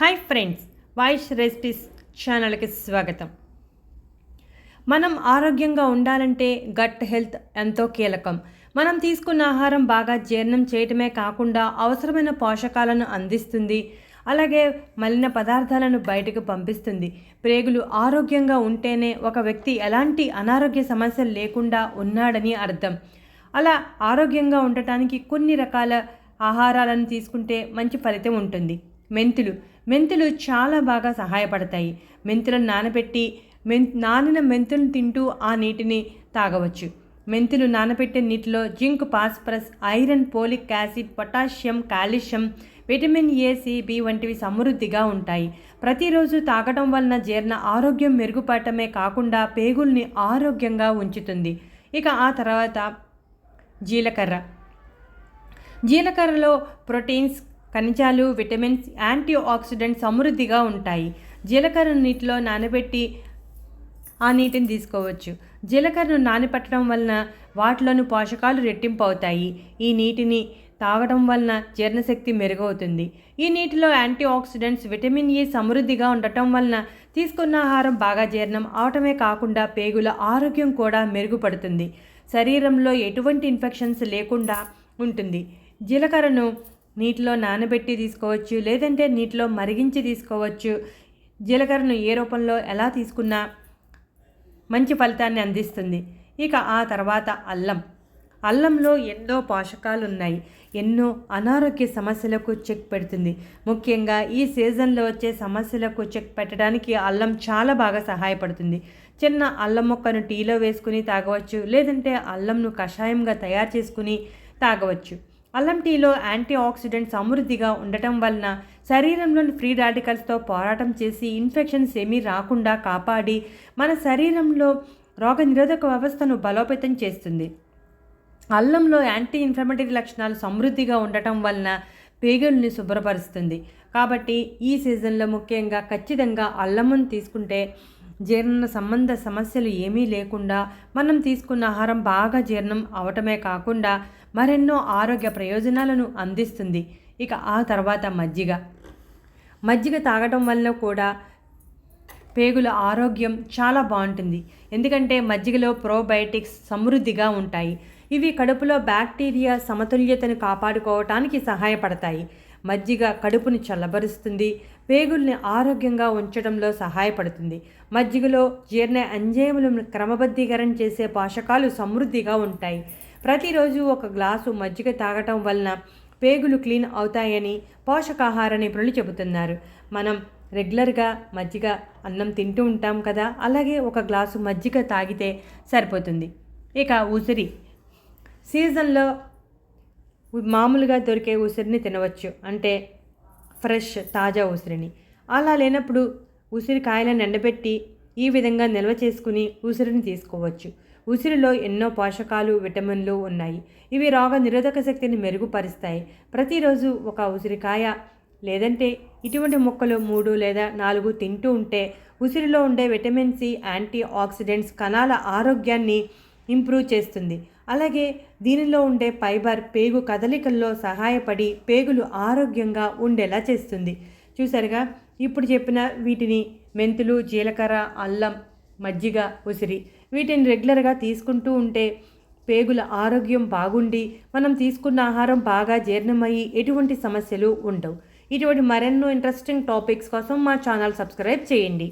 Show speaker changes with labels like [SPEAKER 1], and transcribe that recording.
[SPEAKER 1] Hi friends voice recipes ఛానల్కి స్వాగతం. మనం ఆరోగ్యంగా ఉండాలంటే గట్ హెల్త్ ఎంతో కీలకం. మనం తీసుకున్న ఆహారం బాగా జీర్ణం చేయటమే కాకుండా అవసరమైన పోషకాలను అందిస్తుంది. అలాగే మలిన పదార్థాలను బయటకు పంపిస్తుంది. ప్రేగులు ఆరోగ్యంగా ఉంటేనే ఒక వ్యక్తి ఎలాంటి అనారోగ్య సమస్యలు లేకుండా ఉన్నాడని అర్థం. అలా ఆరోగ్యంగా ఉండటానికి కొన్ని రకాల ఆహారాలను తీసుకుంటే మంచి ఫలితం ఉంటుంది. మెంతులు మెంతులు చాలా బాగా సహాయపడతాయి. మెంతులను నానబెట్టి మెం నానిన మెంతులను తింటూ ఆ నీటిని తాగవచ్చు. మెంతులు నానబెట్టే నీటిలో zinc phosphorus iron folic acid potassium calcium vitamin A C B వంటివి సమృద్ధిగా ఉంటాయి. ప్రతిరోజు తాగటం వలన జీర్ణ ఆరోగ్యం మెరుగుపడటమే కాకుండా పేగుల్ని ఆరోగ్యంగా ఉంచుతుంది. ఇక ఆ తర్వాత జీలకర్ర. జీలకర్రలో ప్రోటీన్స్ ఖనిజాలు విటమిన్స్ యాంటీ ఆక్సిడెంట్ సమృద్ధిగా ఉంటాయి. జీలకర్ర నీటిలో నానబెట్టి ఆ నీటిని తీసుకోవచ్చు. జీలకర్రను నానపెట్టడం వలన వాటిలోని పోషకాలు రెట్టింపు అవుతాయి. ఈ నీటిని తాగడం వలన జీర్ణశక్తి మెరుగవుతుంది. ఈ నీటిలో యాంటీ ఆక్సిడెంట్స్ విటమిన్ ఏ సమృద్ధిగా ఉండటం వలన తీసుకున్న ఆహారం బాగా జీర్ణం అవటమే కాకుండా పేగుల ఆరోగ్యం కూడా మెరుగుపడుతుంది. శరీరంలో ఎటువంటి ఇన్ఫెక్షన్స్ లేకుండా ఉంటుంది. జీలకర్రను నీటిలో నానబెట్టి తీసుకోవచ్చు లేదంటే నీటిలో మరిగించి తీసుకోవచ్చు. జీలకర్రను ఏ రూపంలో ఎలా తీసుకున్నా మంచి ఫలితాన్ని అందిస్తుంది. ఇక ఆ తర్వాత అల్లం. అల్లంలో ఎన్నో పోషకాలు ఉన్నాయి ఎన్నో అనారోగ్య సమస్యలకు చెక్ పెడుతుంది. ముఖ్యంగా ఈ సీజన్లో వచ్చే సమస్యలకు చెక్ పెట్టడానికి అల్లం చాలా బాగా సహాయపడుతుంది. చిన్న అల్లం మొక్కను టీలో వేసుకుని తాగవచ్చు లేదంటే అల్లంను కషాయంగా తయారు చేసుకుని తాగవచ్చు. అల్లం టీలో యాంటీ ఆక్సిడెంట్ సమృద్ధిగా ఉండటం వలన శరీరంలోని ఫ్రీ రాడికల్స్తో పోరాటం చేసి ఇన్ఫెక్షన్స్ ఏమీ రాకుండా కాపాడి మన శరీరంలో రోగనిరోధక వ్యవస్థను బలోపేతం చేస్తుంది. అల్లంలో యాంటీ ఇన్ఫ్లమేటరీ లక్షణాలు సమృద్ధిగా ఉండటం వలన పేగుల్ని శుభ్రపరుస్తుంది. కాబట్టి ఈ సీజన్లో ముఖ్యంగా ఖచ్చితంగా అల్లమును తీసుకుంటే జీర్ణ సంబంధ సమస్యలు ఏమీ లేకుండా మనం తీసుకున్న ఆహారం బాగా జీర్ణం అవటమే కాకుండా మరెన్నో ఆరోగ్య ప్రయోజనాలను అందిస్తుంది. ఇక ఆ తర్వాత మజ్జిగ. మజ్జిగ తాగటం వల్ల కూడా పేగుల ఆరోగ్యం చాలా బాగుంటుంది. ఎందుకంటే మజ్జిగలో ప్రోబయోటిక్స్ సమృద్ధిగా ఉంటాయి. ఇవి కడుపులో బ్యాక్టీరియా సమతుల్యతను కాపాడుకోవటానికి సహాయపడతాయి. మజ్జిగ కడుపును చల్లబరుస్తుంది పేగుల్ని ఆరోగ్యంగా ఉంచడంలో సహాయపడుతుంది. మజ్జిగలో జీర్ణ ఎంజైములను క్రమబద్ధీకరణ చేసే పోషకాలు సమృద్ధిగా ఉంటాయి. ప్రతిరోజు ఒక గ్లాసు మజ్జిగ తాగటం వలన పేగులు క్లీన్ అవుతాయని పోషకాహార నిపుణులు చెబుతున్నారు. మనం రెగ్యులర్గా మజ్జిగ అన్నం తింటూ ఉంటాం కదా అలాగే ఒక గ్లాసు మజ్జిగ తాగితే సరిపోతుంది. ఇక ఉసిరి. సీజన్లో మామూలుగా దొరికే ఉసిరిని తినవచ్చు. అంటే ఫ్రెష్ తాజా ఉసిరిని. అలా లేనప్పుడు ఉసిరికాయలను ఎండబెట్టి ఈ విధంగా నిల్వ చేసుకుని ఉసిరిని తీసుకోవచ్చు. ఉసిరిలో ఎన్నో పోషకాలు విటమిన్లు ఉన్నాయి. ఇవి రోగ నిరోధక శక్తిని మెరుగుపరుస్తాయి. ప్రతిరోజు ఒక ఉసిరికాయ లేదంటే ఇటువంటి మొక్కలు మూడు లేదా నాలుగు తింటూ ఉంటే ఉసిరిలో ఉండే విటమిన్ సి యాంటీ ఆక్సిడెంట్స్ కణాల ఆరోగ్యాన్ని ఇంప్రూవ్ చేస్తుంది. అలాగే దీనిలో ఉండే ఫైబర్ పేగు కదలికల్లో సహాయపడి పేగులు ఆరోగ్యంగా ఉండేలా చేస్తుంది. చూసారుగా ఇప్పుడు చెప్పిన వీటిని మెంతులు జీలకర్ర అల్లం మజ్జిగ ఉసిరి వీటిని రెగ్యులర్గా తీసుకుంటూ ఉంటే పేగుల ఆరోగ్యం బాగుండి మనం తీసుకున్న ఆహారం బాగా జీర్ణమయ్యి ఎటువంటి సమస్యలు ఉండవు. ఇటువంటి మరెన్నో ఇంట్రెస్టింగ్ టాపిక్స్ కోసం మా ఛానల్ సబ్స్క్రైబ్ చేయండి.